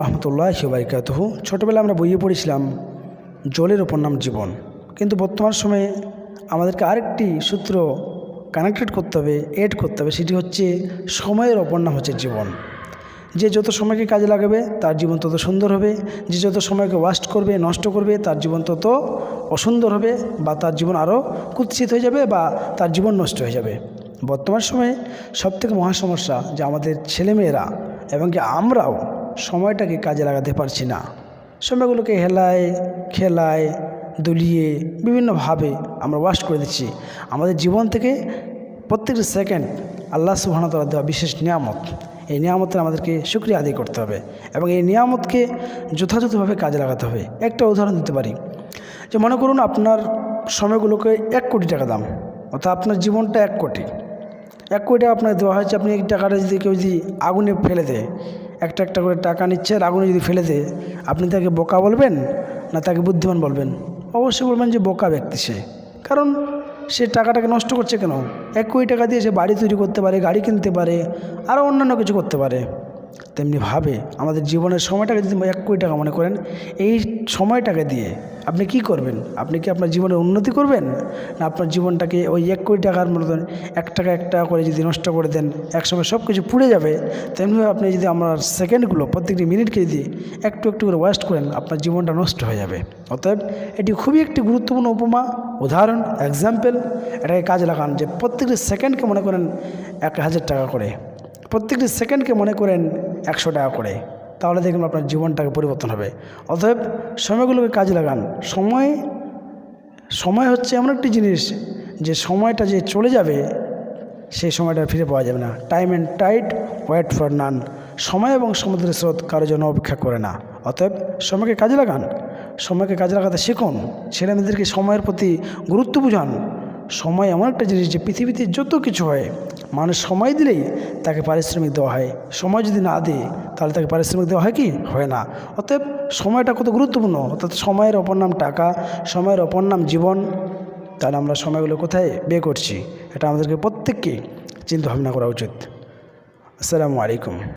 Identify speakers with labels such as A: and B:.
A: রহমতুল্লাহ বারিকাতহ। ছোটোবেলায় আমরা বইয়ে পড়েছিলাম, জলের ওপর নাম জীবন। কিন্তু বর্তমান সময়ে আমাদেরকে আরেকটি সূত্র কানেক্টেড করতে হবে এড করতে হবে, সেটি হচ্ছে সময়ের অপর নাম হচ্ছে জীবন। যে যত সময়কে কাজে লাগাবে, তার জীবন তত সুন্দর হবে। যে যত সময়কে ওয়াস্ট করবে, নষ্ট করবে, তার জীবন তত অসুন্দর হবে বা তার জীবন আরও কুৎসিত হয়ে যাবে বা তার জীবন নষ্ট হয়ে যাবে। বর্তমান সময়ে সবথেকে মহা সমস্যা যে আমাদের ছেলেমেয়েরা এবং কি আমরাও সময়টাকে কাজে লাগাতে পারছি না। সময়গুলোকে হেলায়, খেলায়, দুলিয়ে বিভিন্নভাবে আমরা ওয়াস্ট করে দিচ্ছি। আমাদের জীবন থেকে প্রত্যেকটি সেকেন্ড আল্লাহ সুবাহতালা দেওয়া বিশেষ নিয়ামত। এই নিয়ামতের আমাদেরকে সুক্রিয়া আদায় করতে হবে এবং এই নিয়ামতকে যথাযথভাবে কাজে লাগাতে হবে। একটা উদাহরণ দিতে পারি। যে মনে করুন আপনার সময়গুলোকে এক কোটি টাকা দাম, অর্থাৎ আপনার জীবনটা এক কোটি। এক কোটি টাকা আপনাকে দেওয়া হয়েছে, আপনি এই টাকাটা যদি কেউ যদি আগুনে ফেলে দেয় একটা একটা করে টাকা নিচ্ছে আর আগুনে যদি ফেলে দেয়, আপনি তাকে বোকা বলবেন না তাকে বুদ্ধিমান বলবেন? অবশ্যই বলবেন যে বোকা ব্যক্তি সে। কারণ সে টাকাটাকে নষ্ট করছে কেন? এক কোটি টাকা দিয়ে সে বাড়ি তৈরি করতে পারে, গাড়ি কিনতে পারে আরও অন্যান্য কিছু করতে পারে। তেমনিভাবে আমাদের জীবনের সময়টাকে যদি এক কোটি টাকা মনে করেন, এই সময়টাকে দিয়ে আপনি কি করবেন? আপনি কি আপনার জীবনের উন্নতি করবেন? না আপনার জীবনটাকে ওই এক কোটি টাকার মতন এক টাকা এক টাকা করে যদি নষ্ট করে দেন, একসময় সব কিছু পুড়ে যাবে? তেমনিভাবে আপনি যদি আমার সেকেন্ডগুলো, প্রত্যেকটি মিনিটকে যদি একটু একটু করে ওয়েস্ট করেন, আপনার জীবনটা নষ্ট হয়ে যাবে। অতএব এটি খুবই একটি গুরুত্বপূর্ণ উপমা, উদাহরণ এক্সাম্পল এটাকে কাজে লাগান যে প্রত্যেকটি সেকেন্ডকে মনে করেন এক হাজার টাকা করে। প্রত্যেকটি সেকেন্ডকে মনে করেন একশো টাকা করে। তাহলে দেখবেন আপনার জীবনটাকে পরিবর্তন হবে। অতএব সময়গুলোকে কাজে লাগান। সময় সময় হচ্ছে এমন একটি জিনিস যে সময়টা যে চলে যাবে, সেই সময়টা ফিরে পাওয়া যাবে না। Time and tide wait for none সময় এবং সমুদ্রের স্রোত কারোর জন্য অপেক্ষা করে না। অতএব সময়কে কাজে লাগান। সময়কে কাজে লাগাতে শিখুন। ছেলেমেয়েদেরকে সময়ের প্রতি গুরুত্ব বুঝান। সময় এমন একটা জিনিস যে পৃথিবীতে যত কিছু হয়, মানুষ সময় দিলেই তাকে পারিশ্রমিক দেওয়া হয়। সময় যদি না দেয়, তাহলে তাকে পারিশ্রমিক দেওয়া হয় কি? হয় না। অতএব সময়টা কত গুরুত্বপূর্ণ? অর্থাৎ সময়ের অপর নাম টাকা, সময়ের অপর নাম জীবন। তাহলে আমরা সময়গুলো কোথায় বিয়ে করছি? এটা আমাদেরকে প্রত্যেককে চিন্তা ভাবনা করা উচিত। আসসালামু আলাইকুম।